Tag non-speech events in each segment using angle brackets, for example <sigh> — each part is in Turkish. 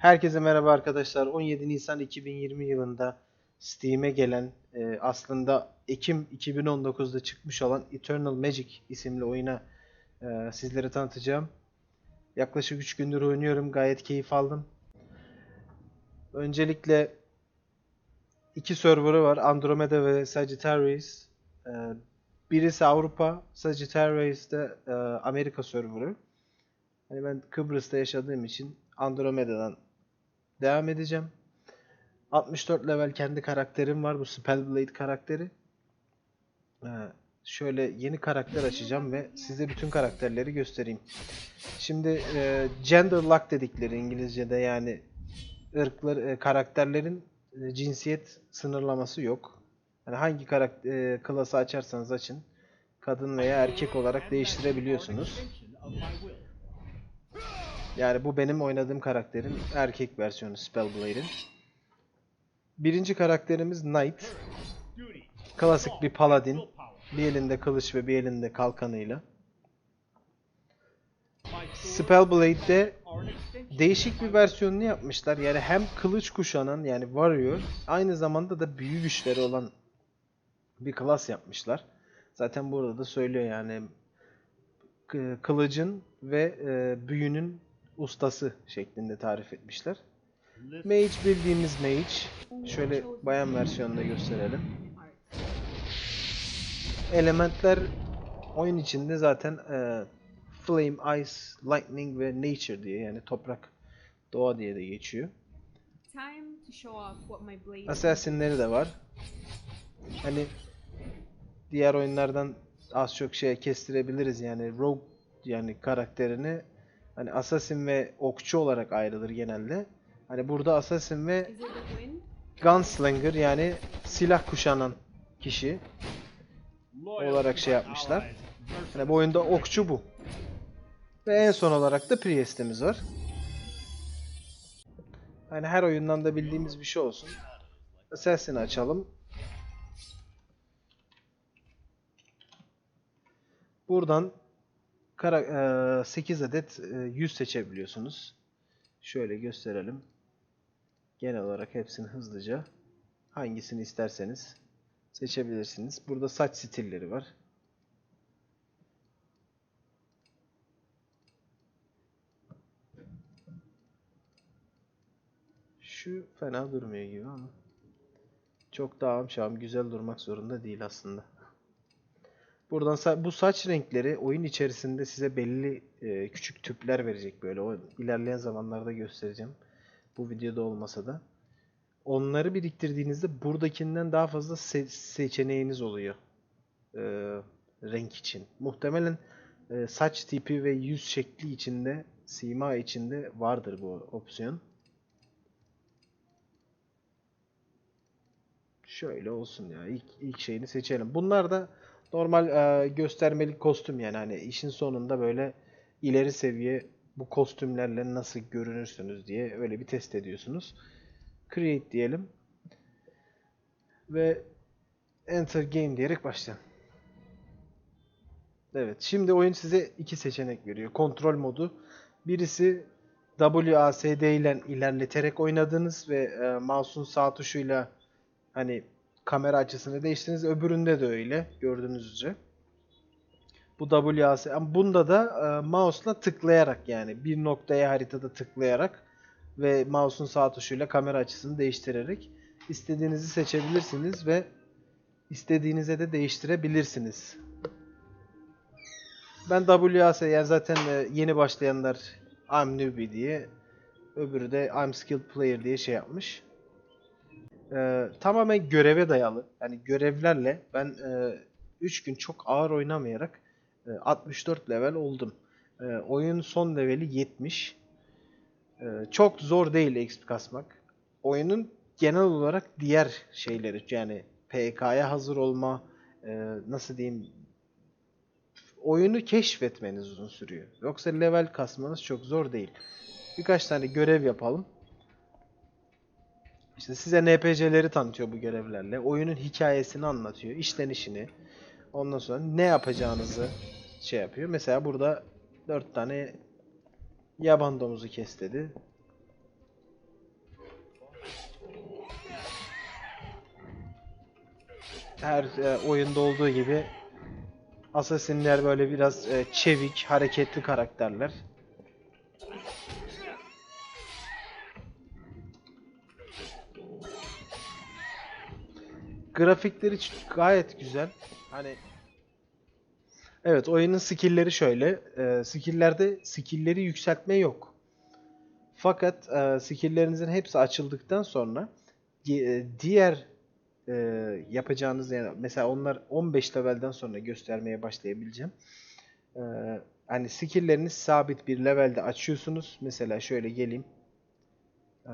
Herkese merhaba arkadaşlar. 17 Nisan 2020 yılında Steam'e gelen e, aslında Ekim 2019'da çıkmış olan Eternal Magic isimli oyuna e, sizlere tanıtacağım. Yaklaşık 3 gündür oynuyorum. Gayet keyif aldım. Öncelikle iki server'ı var. Andromeda ve Sagittarius. E, birisi Avrupa, Sagittarius da e, Amerika server'ı. Hani ben Kıbrıs'ta yaşadığım için Andromeda'dan devam edeceğim. 64 level kendi karakterim var. Bu Spellblade karakteri. Ee, şöyle yeni karakter açacağım ve size bütün karakterleri göstereyim. Şimdi e, gender lock dedikleri İngilizce'de yani ırklar e, karakterlerin e, cinsiyet sınırlaması yok. Yani hangi karakter e, klası açarsanız açın kadın veya erkek olarak değiştirebiliyorsunuz. Yani bu benim oynadığım karakterin erkek versiyonu Spellblade'in. Birinci karakterimiz Knight. Klasik bir paladin. Bir elinde kılıç ve bir elinde kalkanıyla. Spellblade'de değişik bir versiyonunu yapmışlar. Yani hem kılıç kuşanan yani warrior aynı zamanda da büyü güçleri olan bir klas yapmışlar. Zaten burada da söylüyor yani kılıcın ve e, büyünün ustası şeklinde tarif etmişler. Mage bildiğimiz mage. Şöyle bayan versiyonunda gösterelim. Elementler oyun içinde zaten e, Flame, Ice, Lightning ve Nature diye yani toprak, doğa diye de geçiyor. Assassin'leri de var. Hani diğer oyunlardan az çok şey kestirebiliriz yani rogue yani karakterini hani assassin ve okçu olarak ayrılır genelde. Hani burada assassin ve gunslinger yani silah kuşanan kişi olarak şey yapmışlar. Hani bu oyunda okçu bu. Ve en son olarak da Priest'imiz var. Hani her oyundan da bildiğimiz bir şey olsun. Assassin'i açalım. Buradan kara, eee, 8 adet eee, yüz seçebiliyorsunuz. Şöyle gösterelim. Genel olarak hepsini hızlıca hangisini isterseniz seçebilirsiniz. Burada saç stilleri var. Şu fena durmuyor gibi ama çok da şam güzel durmak zorunda değil aslında. Buradan bu saç renkleri oyun içerisinde size belli e, küçük tüpler verecek böyle. O ilerleyen zamanlarda göstereceğim. Bu videoda olmasa da. Onları biriktirdiğinizde buradakinden daha fazla se- seçeneğiniz oluyor. e, renk için. Muhtemelen e, saç tipi ve yüz şekli içinde, sima içinde vardır bu opsiyon. Şöyle olsun ya. İlk, ilk şeyini seçelim. Bunlar da normal e, göstermelik kostüm yani hani işin sonunda böyle ileri seviye bu kostümlerle nasıl görünürsünüz diye öyle bir test ediyorsunuz. Create diyelim. Ve Enter Game diyerek başlayalım. Evet, şimdi oyun size iki seçenek veriyor. Kontrol modu. Birisi WASD ile ilerleterek oynadığınız ve e, mouse'un sağ tuşuyla hani kamera açısını değiştirdiniz. Öbüründe de öyle gördüğünüz üzere. Bu. Ama bunda da e, mouse'la tıklayarak yani bir noktaya haritada tıklayarak ve mouse'un sağ tuşuyla kamera açısını değiştirerek istediğinizi seçebilirsiniz ve istediğinize de değiştirebilirsiniz. Ben WASD yani zaten e, yeni başlayanlar I'm newbie diye öbürü de I'm skilled player diye şey yapmış. Ee, tamamen göreve dayalı. Yani görevlerle ben 3 gün çok ağır oynamayarak e, 64 level oldum. E, oyun son leveli 70. E, çok zor değil XP kasmak. Oyunun genel olarak diğer şeyleri yani PK'ya hazır olma, e, nasıl diyeyim oyunu keşfetmeniz uzun sürüyor. Yoksa level kasmanız çok zor değil. Birkaç tane görev yapalım. İşte size NPC'leri tanıtıyor bu görevlerle. Oyunun hikayesini anlatıyor. işlenişini. Ondan sonra ne yapacağınızı şey yapıyor. Mesela burada 4 tane yaban domuzu kes dedi. Her e, oyunda olduğu gibi Assassin'ler böyle biraz e, çevik, hareketli karakterler. Grafikleri gayet güzel. Hani Evet, oyunun skill'leri şöyle. E, skill'lerde skill'leri yükseltme yok. Fakat e, skill'lerinizin hepsi açıldıktan sonra e, diğer e, yapacağınız yani mesela onlar 15 levelden sonra göstermeye başlayabileceğim. E, hani skill'leriniz sabit bir levelde açıyorsunuz. Mesela şöyle geleyim. E,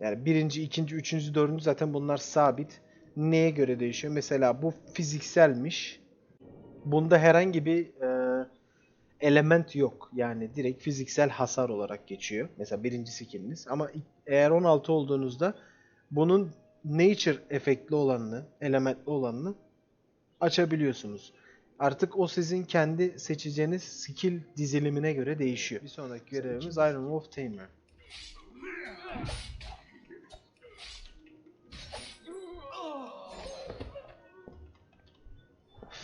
yani birinci, ikinci, üçüncü, dördüncü zaten bunlar sabit. Neye göre değişiyor? Mesela bu fizikselmiş. Bunda herhangi bir e, element yok. Yani direkt fiziksel hasar olarak geçiyor. Mesela birinci skilliniz. Ama eğer 16 olduğunuzda bunun nature efektli olanını, elementli olanını açabiliyorsunuz. Artık o sizin kendi seçeceğiniz skill dizilimine göre değişiyor. Bir sonraki görevimiz Iron Wolf Tamer.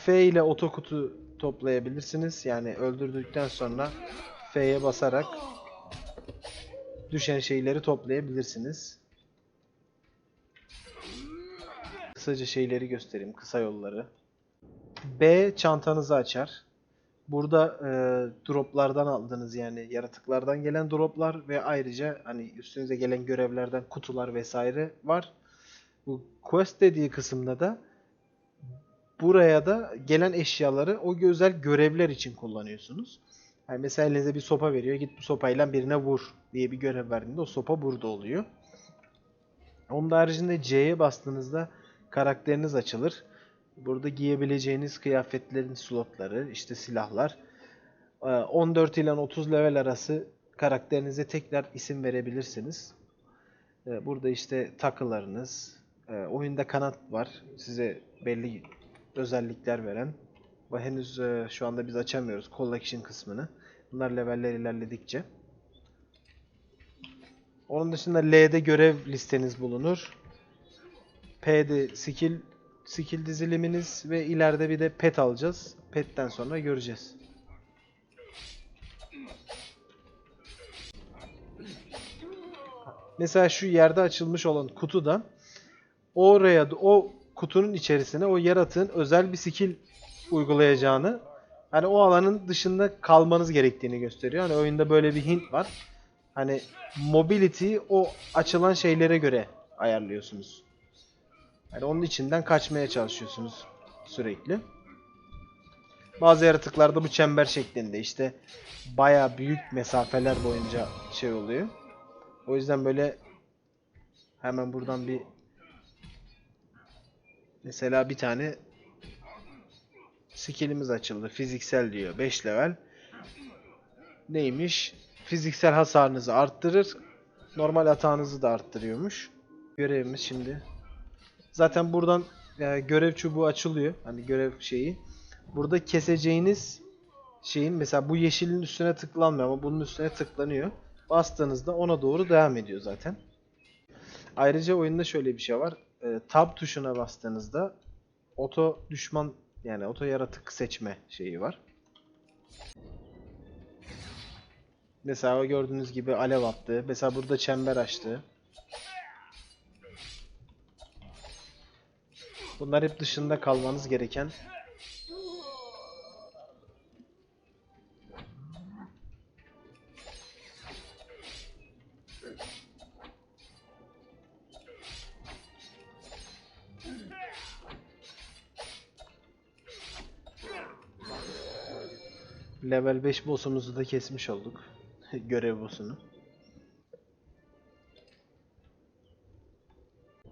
F ile otokutu toplayabilirsiniz. Yani öldürdükten sonra F'ye basarak düşen şeyleri toplayabilirsiniz. Kısaca şeyleri göstereyim, kısa yolları. B çantanızı açar. Burada e, droplardan aldığınız yani yaratıklardan gelen droplar ve ayrıca hani üstünüze gelen görevlerden kutular vesaire var. Bu quest dediği kısımda da buraya da gelen eşyaları o özel görevler için kullanıyorsunuz. Yani mesela elinize bir sopa veriyor. Git bu sopayla birine vur diye bir görev verdiğinde o sopa burada oluyor. Onun haricinde C'ye bastığınızda karakteriniz açılır. Burada giyebileceğiniz kıyafetlerin slotları, işte silahlar. Ee, 14 ile 30 level arası karakterinize tekrar isim verebilirsiniz. Burada işte takılarınız, oyunda kanat var. Size belli özellikler veren. Bu henüz e, şu anda biz açamıyoruz collection kısmını. Bunlar leveller ilerledikçe. Onun dışında L'de görev listeniz bulunur. P'de skill skill diziliminiz ve ileride bir de pet alacağız. Pet'ten sonra göreceğiz. Mesela şu yerde açılmış olan kutudan oraya o kutunun içerisine o yaratığın özel bir skill uygulayacağını hani o alanın dışında kalmanız gerektiğini gösteriyor. Hani oyunda böyle bir hint var. Hani mobility o açılan şeylere göre ayarlıyorsunuz. Yani onun içinden kaçmaya çalışıyorsunuz sürekli. Bazı yaratıklarda bu çember şeklinde işte baya büyük mesafeler boyunca şey oluyor. O yüzden böyle hemen buradan bir mesela bir tane skillimiz açıldı. Fiziksel diyor. 5 level. Neymiş? Fiziksel hasarınızı arttırır. Normal atağınızı da arttırıyormuş. Görevimiz şimdi. Zaten buradan e, görev çubuğu açılıyor. Hani görev şeyi. Burada keseceğiniz şeyin mesela bu yeşilin üstüne tıklanmıyor ama bunun üstüne tıklanıyor. Bastığınızda ona doğru devam ediyor zaten. Ayrıca oyunda şöyle bir şey var. E, tab tuşuna bastığınızda oto düşman yani oto yaratık seçme şeyi var. Mesela gördüğünüz gibi alev attı. Mesela burada çember açtı. Bunlar hep dışında kalmanız gereken Level 5 boss'umuzu da kesmiş olduk. <laughs> Görev boss'unu.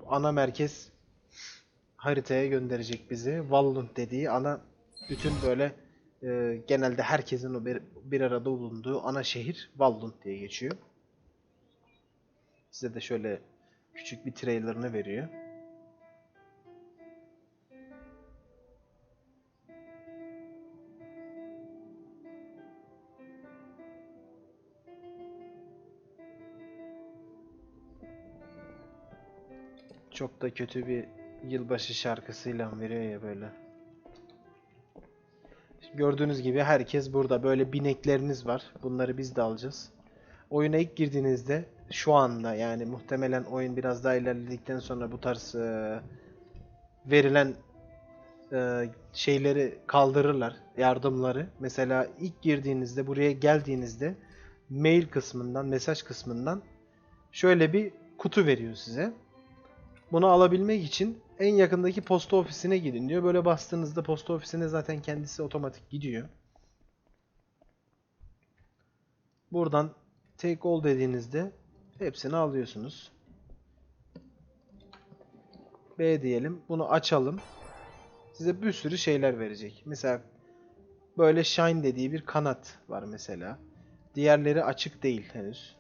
Ana merkez haritaya gönderecek bizi. Vallund dediği ana bütün böyle e, genelde herkesin o bir, bir arada bulunduğu ana şehir Vallund diye geçiyor. Size de şöyle küçük bir trailerını veriyor. Çok da kötü bir Yılbaşı şarkısıyla veriyor ya böyle. Gördüğünüz gibi herkes burada. Böyle binekleriniz var. Bunları biz de alacağız. Oyuna ilk girdiğinizde şu anda yani muhtemelen oyun biraz daha ilerledikten sonra bu tarz e, verilen e, şeyleri kaldırırlar. Yardımları. Mesela ilk girdiğinizde buraya geldiğinizde mail kısmından, mesaj kısmından şöyle bir kutu veriyor size. Bunu alabilmek için en yakındaki posta ofisine gidin diyor. Böyle bastığınızda posta ofisine zaten kendisi otomatik gidiyor. Buradan take all dediğinizde hepsini alıyorsunuz. B diyelim. Bunu açalım. Size bir sürü şeyler verecek. Mesela böyle shine dediği bir kanat var mesela. Diğerleri açık değil henüz.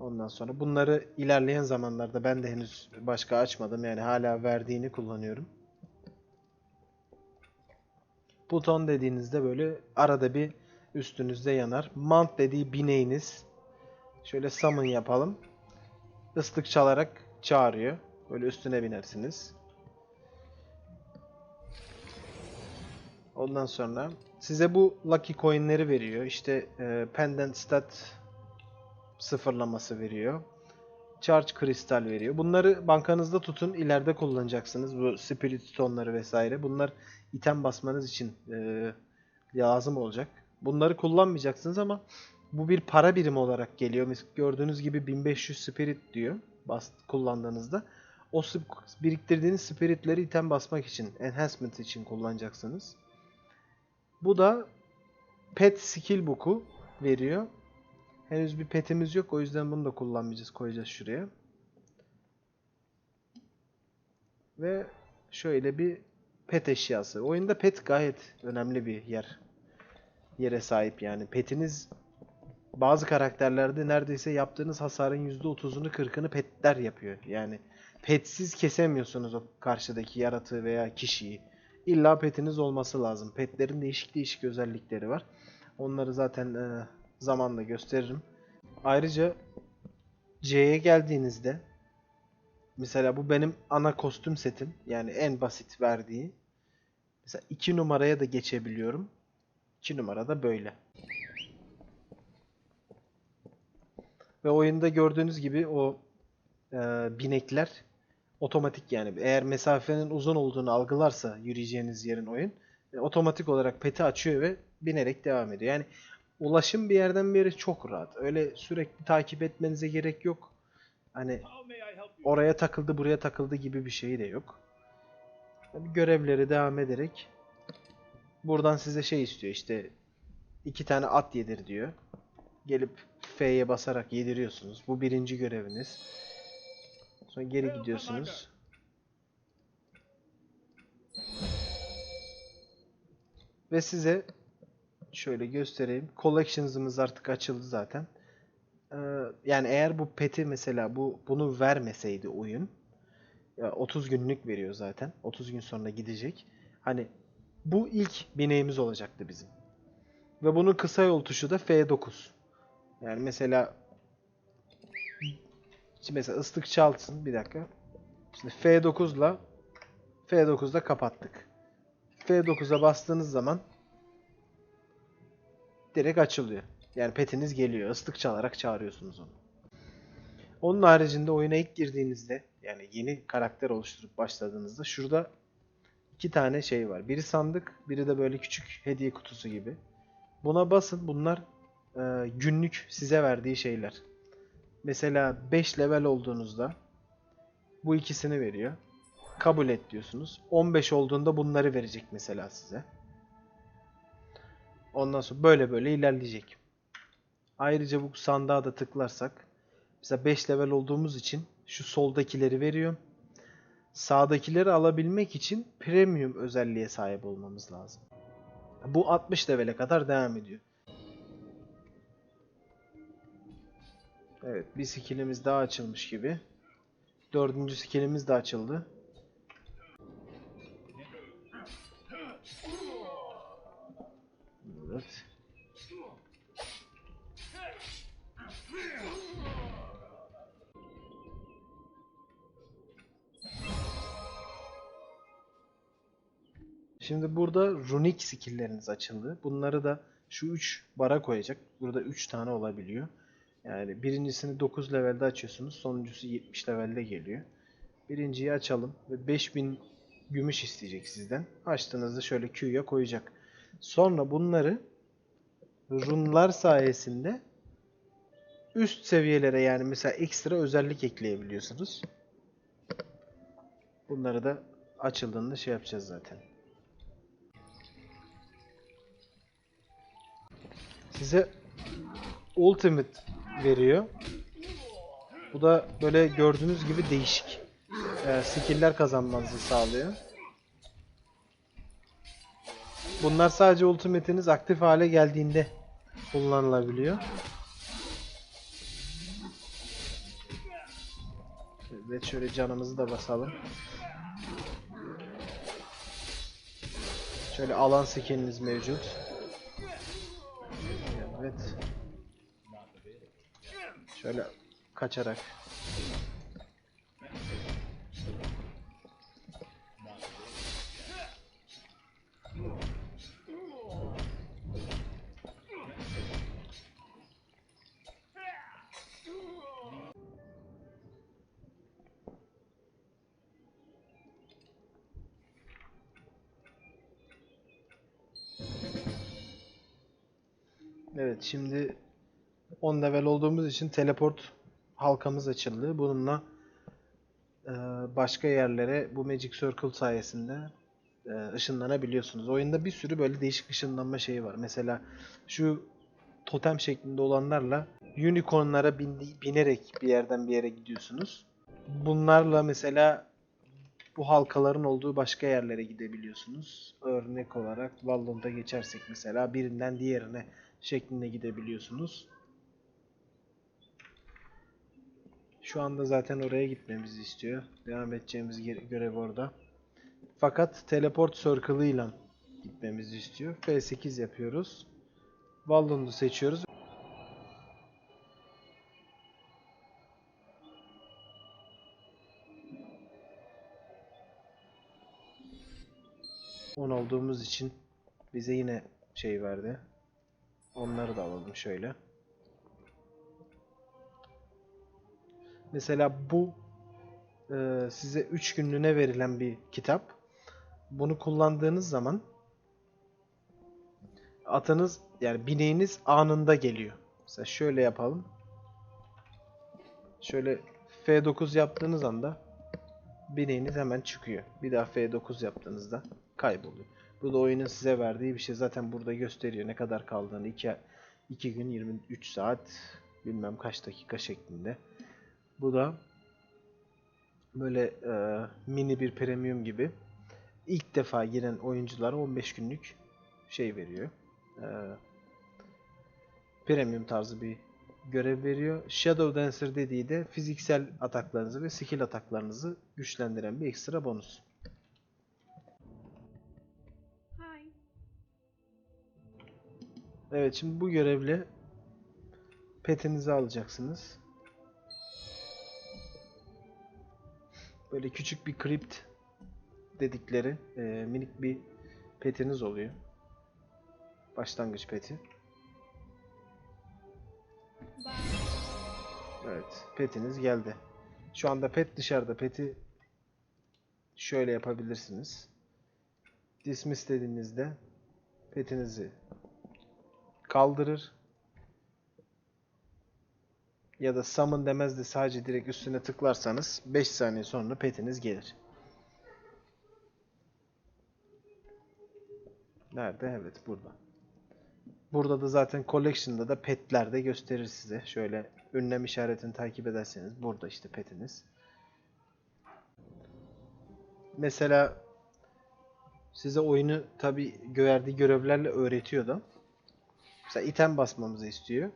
Ondan sonra bunları ilerleyen zamanlarda ben de henüz başka açmadım. Yani hala verdiğini kullanıyorum. Buton dediğinizde böyle arada bir üstünüzde yanar. Mount dediği bineğiniz. Şöyle summon yapalım. Islık çalarak çağırıyor. Böyle üstüne binersiniz. Ondan sonra size bu Lucky Coin'leri veriyor. İşte e, Pendant Stat sıfırlaması veriyor. Charge kristal veriyor. Bunları bankanızda tutun. ileride kullanacaksınız. Bu Spirit Stone'ları vesaire. Bunlar item basmanız için e, lazım olacak. Bunları kullanmayacaksınız ama bu bir para birimi olarak geliyor. Gördüğünüz gibi 1500 Spirit diyor bas, kullandığınızda. O biriktirdiğiniz Spirit'leri item basmak için, enhancement için kullanacaksınız. Bu da Pet Skill Book'u veriyor. Henüz bir petimiz yok. O yüzden bunu da kullanmayacağız. Koyacağız şuraya. Ve şöyle bir pet eşyası. Oyunda pet gayet önemli bir yer. Yere sahip yani. Petiniz bazı karakterlerde neredeyse yaptığınız hasarın %30'unu 40'ını petler yapıyor. Yani petsiz kesemiyorsunuz o karşıdaki yaratığı veya kişiyi. İlla petiniz olması lazım. Petlerin değişik değişik özellikleri var. Onları zaten e, zamanla gösteririm. Ayrıca C'ye geldiğinizde mesela bu benim ana kostüm setim. Yani en basit verdiği. Mesela 2 numaraya da geçebiliyorum. 2 numara da böyle. Ve oyunda gördüğünüz gibi o e, binekler otomatik yani. Eğer mesafenin uzun olduğunu algılarsa yürüyeceğiniz yerin oyun e, otomatik olarak peti açıyor ve binerek devam ediyor. Yani ulaşım bir yerden bir yere çok rahat. Öyle sürekli takip etmenize gerek yok. Hani oraya takıldı buraya takıldı gibi bir şey de yok. Görevleri devam ederek buradan size şey istiyor işte iki tane at yedir diyor. Gelip F'ye basarak yediriyorsunuz. Bu birinci göreviniz. Sonra geri gidiyorsunuz. Ve size şöyle göstereyim. Collections'ımız artık açıldı zaten. Ee, yani eğer bu peti mesela bu bunu vermeseydi oyun ya 30 günlük veriyor zaten. 30 gün sonra gidecek. Hani bu ilk bineğimiz olacaktı bizim. Ve bunun kısa yol tuşu da F9. Yani mesela Şimdi mesela ıslık çalsın bir dakika. Şimdi F9'la F9'da kapattık. F9'a bastığınız zaman direkt açılıyor. Yani petiniz geliyor. Islık çalarak çağırıyorsunuz onu. Onun haricinde oyuna ilk girdiğinizde yani yeni karakter oluşturup başladığınızda şurada iki tane şey var. Biri sandık, biri de böyle küçük hediye kutusu gibi. Buna basın. Bunlar e, günlük size verdiği şeyler. Mesela 5 level olduğunuzda bu ikisini veriyor. Kabul et diyorsunuz. 15 olduğunda bunları verecek mesela size. Ondan sonra böyle böyle ilerleyecek. Ayrıca bu sandığa da tıklarsak mesela 5 level olduğumuz için şu soldakileri veriyor. Sağdakileri alabilmek için premium özelliğe sahip olmamız lazım. Bu 60 levele kadar devam ediyor. Evet bir skillimiz daha açılmış gibi. Dördüncü skillimiz de açıldı. Evet. Şimdi burada runik skill'leriniz açıldı. Bunları da şu 3 bara koyacak. Burada 3 tane olabiliyor. Yani birincisini 9 levelde açıyorsunuz. Sonuncusu 70 levelde geliyor. Birinciyi açalım ve 5000 gümüş isteyecek sizden. Açtığınızda şöyle Q'ya koyacak. Sonra bunları runlar sayesinde üst seviyelere yani mesela ekstra özellik ekleyebiliyorsunuz. Bunları da açıldığında şey yapacağız zaten. Size ultimate veriyor. Bu da böyle gördüğünüz gibi değişik e, skill'ler kazanmanızı sağlıyor. Bunlar sadece ultimate'iniz aktif hale geldiğinde kullanılabiliyor. Evet şöyle canımızı da basalım. Şöyle alan skininiz mevcut. Evet. Şöyle kaçarak. Evet şimdi 10 level olduğumuz için teleport halkamız açıldı. Bununla e, başka yerlere bu Magic Circle sayesinde e, ışınlanabiliyorsunuz. Oyunda bir sürü böyle değişik ışınlanma şeyi var. Mesela şu totem şeklinde olanlarla unicornlara binerek bir yerden bir yere gidiyorsunuz. Bunlarla mesela bu halkaların olduğu başka yerlere gidebiliyorsunuz. Örnek olarak Wallon'da geçersek mesela birinden diğerine şeklinde gidebiliyorsunuz. Şu anda zaten oraya gitmemizi istiyor. Devam edeceğimiz görev orada. Fakat teleport circle ile gitmemizi istiyor. F8 yapıyoruz. Wallon'u seçiyoruz. On olduğumuz için bize yine şey verdi. Onları da alalım şöyle. Mesela bu e, size 3 günlüğüne verilen bir kitap. Bunu kullandığınız zaman atınız yani bineğiniz anında geliyor. Mesela şöyle yapalım. Şöyle F9 yaptığınız anda bineğiniz hemen çıkıyor. Bir daha F9 yaptığınızda kayboluyor. Bu da oyunun size verdiği bir şey. Zaten burada gösteriyor ne kadar kaldığını. 2 2 gün 23 saat bilmem kaç dakika şeklinde. Bu da böyle e, mini bir premium gibi. İlk defa giren oyunculara 15 günlük şey veriyor. E, premium tarzı bir görev veriyor. Shadow Dancer dediği de fiziksel ataklarınızı ve skill ataklarınızı güçlendiren bir ekstra bonus. Evet şimdi bu görevle petinizi alacaksınız. Böyle küçük bir crypt dedikleri e, minik bir petiniz oluyor. Başlangıç peti. Evet, petiniz geldi. Şu anda pet dışarıda. Peti şöyle yapabilirsiniz. Dismiss dediğinizde petinizi kaldırır. Ya da summon demez de sadece direkt üstüne tıklarsanız 5 saniye sonra petiniz gelir. Nerede? Evet burada. Burada da zaten collection'da da petler de gösterir size. Şöyle ünlem işaretini takip ederseniz burada işte petiniz. Mesela size oyunu tabi verdiği görevlerle öğretiyor da. Mesela item basmamızı istiyor.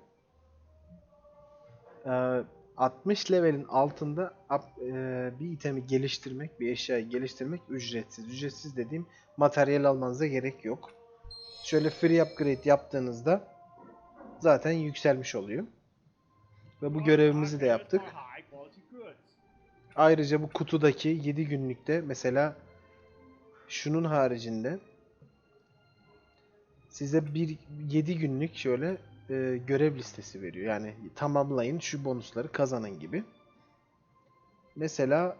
Ee, 60 levelin altında up- e, bir itemi geliştirmek, bir eşyayı geliştirmek ücretsiz. Ücretsiz dediğim materyal almanıza gerek yok. Şöyle free upgrade yaptığınızda zaten yükselmiş oluyor. Ve bu görevimizi de yaptık. Ayrıca bu kutudaki 7 günlükte mesela şunun haricinde size bir 7 günlük şöyle e, görev listesi veriyor. Yani tamamlayın şu bonusları kazanın gibi. Mesela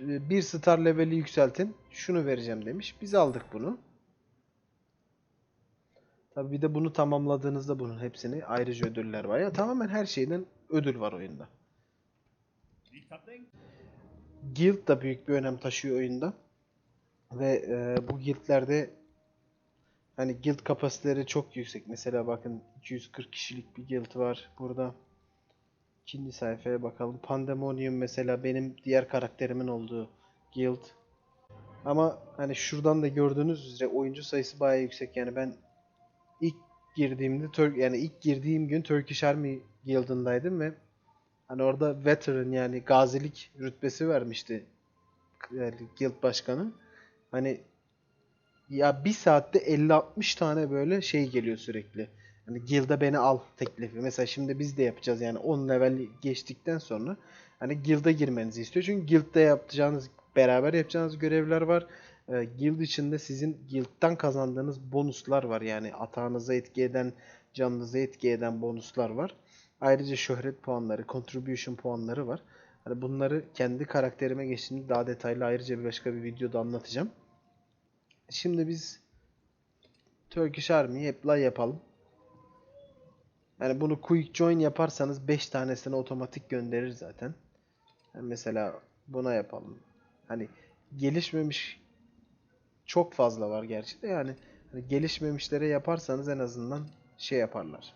e, bir star leveli yükseltin. Şunu vereceğim demiş. Biz aldık bunu. Tabii bir de bunu tamamladığınızda bunun hepsini ayrıca ödüller var. Ya tamamen her şeyden ödül var oyunda. Guild da büyük bir önem taşıyor oyunda. Ve e, bu guildlerde hani guild kapasiteleri çok yüksek. Mesela bakın 240 kişilik bir guild var burada. İkinci sayfaya bakalım. Pandemonium mesela benim diğer karakterimin olduğu guild. Ama hani şuradan da gördüğünüz üzere oyuncu sayısı bayağı yüksek. Yani ben ilk girdiğimde Tur yani ilk girdiğim gün Turkish Army Guild'ındaydım ve hani orada veteran yani gazilik rütbesi vermişti yani guild başkanı. Hani ya bir saatte 50-60 tane böyle şey geliyor sürekli. Hani guild'a beni al teklifi. Mesela şimdi biz de yapacağız yani 10 level geçtikten sonra hani guild'a girmenizi istiyor. Çünkü guild'da yapacağınız beraber yapacağınız görevler var. Ee, guild içinde sizin guild'dan kazandığınız bonuslar var. Yani atağınıza etki eden, canınıza etki eden bonuslar var. Ayrıca şöhret puanları, contribution puanları var. Hani bunları kendi karakterime geçtiğimde daha detaylı ayrıca bir başka bir videoda anlatacağım. Şimdi biz Turkish Army'yi apply yapalım. Yani bunu quick join yaparsanız 5 tanesini otomatik gönderir zaten. Yani mesela buna yapalım. Hani gelişmemiş çok fazla var gerçi de yani hani gelişmemişlere yaparsanız en azından şey yaparlar.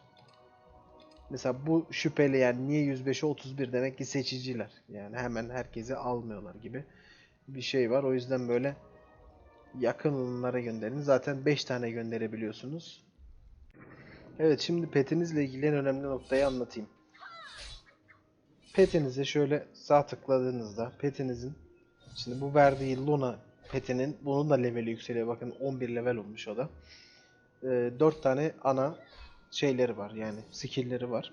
Mesela bu şüpheli yani niye 105'e 31 demek ki seçiciler. Yani hemen herkesi almıyorlar gibi bir şey var. O yüzden böyle yakın olanlara gönderin. Zaten 5 tane gönderebiliyorsunuz. Evet şimdi petinizle ilgili en önemli noktayı anlatayım. Petinize şöyle sağ tıkladığınızda petinizin şimdi bu verdiği Luna petinin bunun da leveli yükseliyor. Bakın 11 level olmuş o da. Ee, 4 tane ana şeyleri var yani skill'leri var.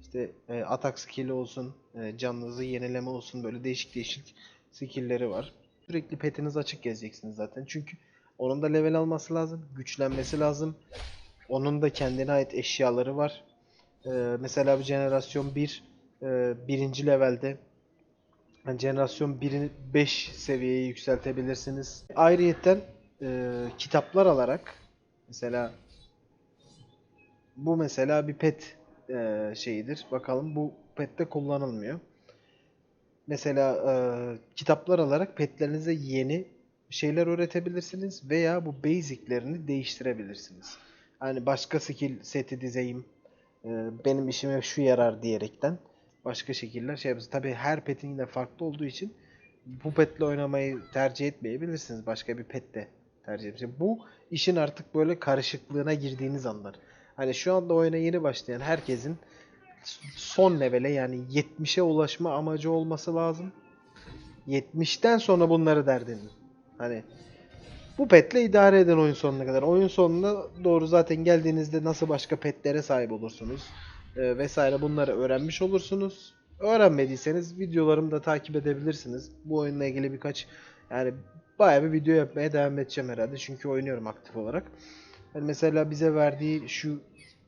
İşte e, atak skill'i olsun, e, canınızı yenileme olsun böyle değişik değişik skill'leri var. Sürekli petiniz açık gezeceksiniz zaten. Çünkü onun da level alması lazım, güçlenmesi lazım. Onun da kendine ait eşyaları var. Ee, mesela bir jenerasyon 1 e, birinci levelde yani jenerasyon 1'i 5 seviyeye yükseltebilirsiniz. Ayrıyeten e, kitaplar alarak mesela bu mesela bir pet e, şeyidir. Bakalım bu pette kullanılmıyor. Mesela e, kitaplar alarak petlerinize yeni şeyler öğretebilirsiniz veya bu basiclerini değiştirebilirsiniz. Hani başka skill seti dizeyim, e, benim işime şu yarar diyerekten başka şekiller şey yapıyorsunuz. Tabii her petin yine farklı olduğu için bu petle oynamayı tercih etmeyebilirsiniz. Başka bir petle tercih edebilirsiniz. Bu işin artık böyle karışıklığına girdiğiniz anlar. Hani şu anda oyuna yeni başlayan herkesin son levele yani 70'e ulaşma amacı olması lazım. 70'ten sonra bunları derdin. Hani bu petle idare eden oyun sonuna kadar. Oyun sonuna doğru zaten geldiğinizde nasıl başka petlere sahip olursunuz e, vesaire bunları öğrenmiş olursunuz. Öğrenmediyseniz videolarımı da takip edebilirsiniz. Bu oyunla ilgili birkaç yani bayağı bir video yapmaya devam edeceğim herhalde. Çünkü oynuyorum aktif olarak. Yani mesela bize verdiği şu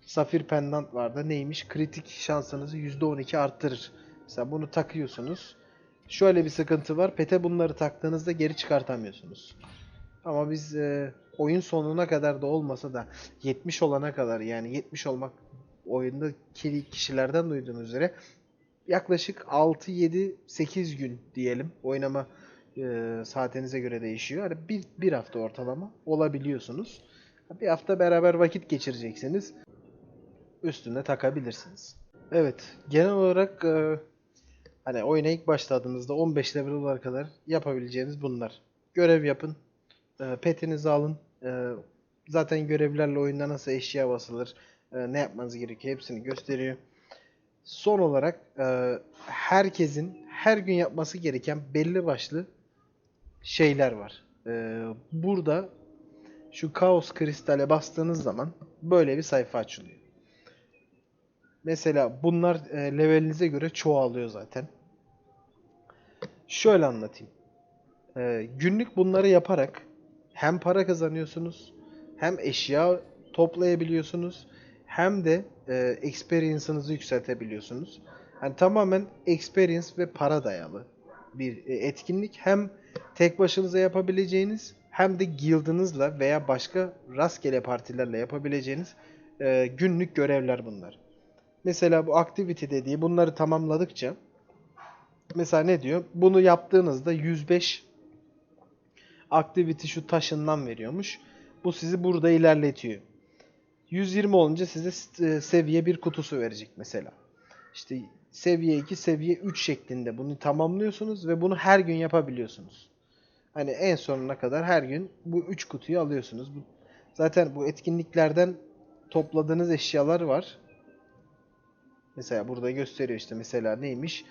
Safir pendant vardı. Neymiş? Kritik şansınızı %12 arttırır. Mesela bunu takıyorsunuz. Şöyle bir sıkıntı var. Pete bunları taktığınızda geri çıkartamıyorsunuz. Ama biz e, oyun sonuna kadar da olmasa da 70 olana kadar yani 70 olmak oyunda kişilerden duyduğum üzere yaklaşık 6 7 8 gün diyelim oynama e, saatinize göre değişiyor. Yani bir, bir hafta ortalama olabiliyorsunuz. Bir hafta beraber vakit geçireceksiniz. Üstüne takabilirsiniz. Evet, genel olarak e, hani oyuna ilk başladığınızda 15 level kadar yapabileceğiniz bunlar. Görev yapın, e, petinizi alın. E, zaten görevlerle oyunda nasıl eşya basılır, e, ne yapmanız gerekiyor hepsini gösteriyor. Son olarak e, herkesin her gün yapması gereken belli başlı şeyler var. E, burada şu kaos kristale bastığınız zaman böyle bir sayfa açılıyor. Mesela bunlar e, levelinize göre çoğalıyor zaten. Şöyle anlatayım. E, günlük bunları yaparak hem para kazanıyorsunuz hem eşya toplayabiliyorsunuz hem de e, experience'ınızı yükseltebiliyorsunuz. Hani tamamen experience ve para dayalı bir e, etkinlik. Hem tek başınıza yapabileceğiniz hem de guild'ınızla veya başka rastgele partilerle yapabileceğiniz e, günlük görevler bunlar. Mesela bu activity dediği bunları tamamladıkça mesela ne diyor? Bunu yaptığınızda 105 activity şu taşından veriyormuş. Bu sizi burada ilerletiyor. 120 olunca size e, seviye 1 kutusu verecek mesela. İşte seviye 2, seviye 3 şeklinde bunu tamamlıyorsunuz ve bunu her gün yapabiliyorsunuz. Hani en sonuna kadar her gün bu 3 kutuyu alıyorsunuz. Zaten bu etkinliklerden topladığınız eşyalar var. Mesela burada gösteriyor işte mesela neymiş?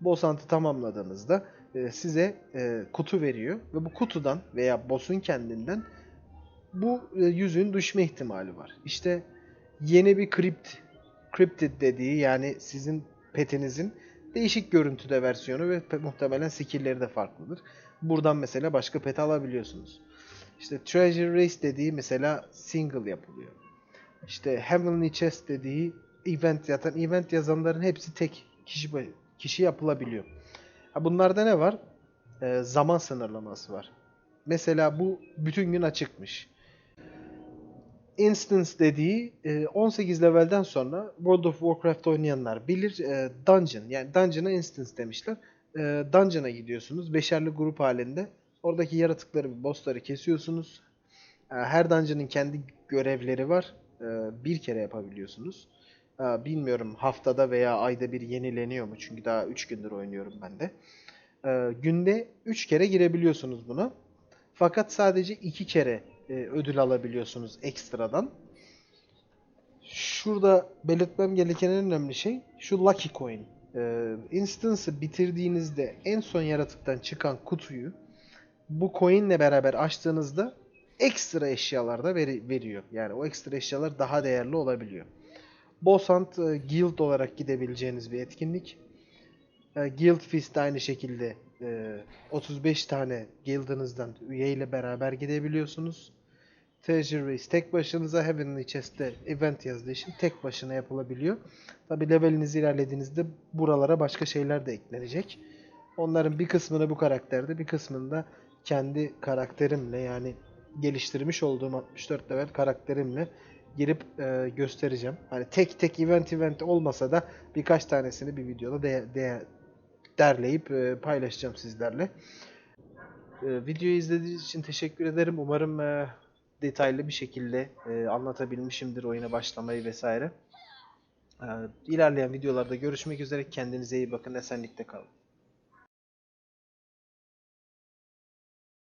Boss Hunt'ı tamamladığınızda e, size e, kutu veriyor ve bu kutudan veya boss'un kendinden bu e, yüzüğün düşme ihtimali var. İşte yeni bir crypt, cryptid dediği yani sizin petinizin değişik görüntüde versiyonu ve muhtemelen skill'leri de farklıdır. Buradan mesela başka pet alabiliyorsunuz. İşte Treasure Race dediği mesela single yapılıyor. İşte Heavenly Chest dediği event zaten event yazanların hepsi tek kişi kişi yapılabiliyor. Ha bunlarda ne var? Ee, zaman sınırlaması var. Mesela bu bütün gün açıkmış. Instance dediği e, 18 levelden sonra World of Warcraft oynayanlar bilir. E, Dungeon yani Dungeon'a Instance demişler. E, Dungeon'a gidiyorsunuz. Beşerli grup halinde. Oradaki yaratıkları, bossları kesiyorsunuz. E, Her dungeon'ın kendi görevleri var. E, Bir kere yapabiliyorsunuz. E, Bilmiyorum haftada veya ayda bir yenileniyor mu? Çünkü daha 3 gündür oynuyorum ben de. E, Günde 3 kere girebiliyorsunuz buna. Fakat sadece 2 kere e, ödül alabiliyorsunuz ekstradan. Şurada belirtmem gereken en önemli şey şu Lucky Coin. E, Instance'ı bitirdiğinizde en son yaratıktan çıkan kutuyu bu coin'le beraber açtığınızda ekstra eşyalar da veri- veriyor. Yani o ekstra eşyalar daha değerli olabiliyor. Boss Hunt e, Guild olarak gidebileceğiniz bir etkinlik. E, Guild Feast aynı şekilde e, 35 tane guild'ınızdan üyeyle beraber gidebiliyorsunuz. Treasure Race tek başınıza Heavenly Chest'te event yazdığı için tek başına yapılabiliyor. Tabi leveliniz ilerlediğinizde buralara başka şeyler de eklenecek. Onların bir kısmını bu karakterde bir kısmını da kendi karakterimle yani geliştirmiş olduğum 64 level karakterimle girip e, göstereceğim. Hani tek tek event event olmasa da birkaç tanesini bir videoda de, de- derleyip e, paylaşacağım sizlerle. E, videoyu izlediğiniz için teşekkür ederim. Umarım e, detaylı bir şekilde e, anlatabilmişimdir oyuna başlamayı vesaire. E, ilerleyen videolarda görüşmek üzere. Kendinize iyi bakın. Esenlikte kalın.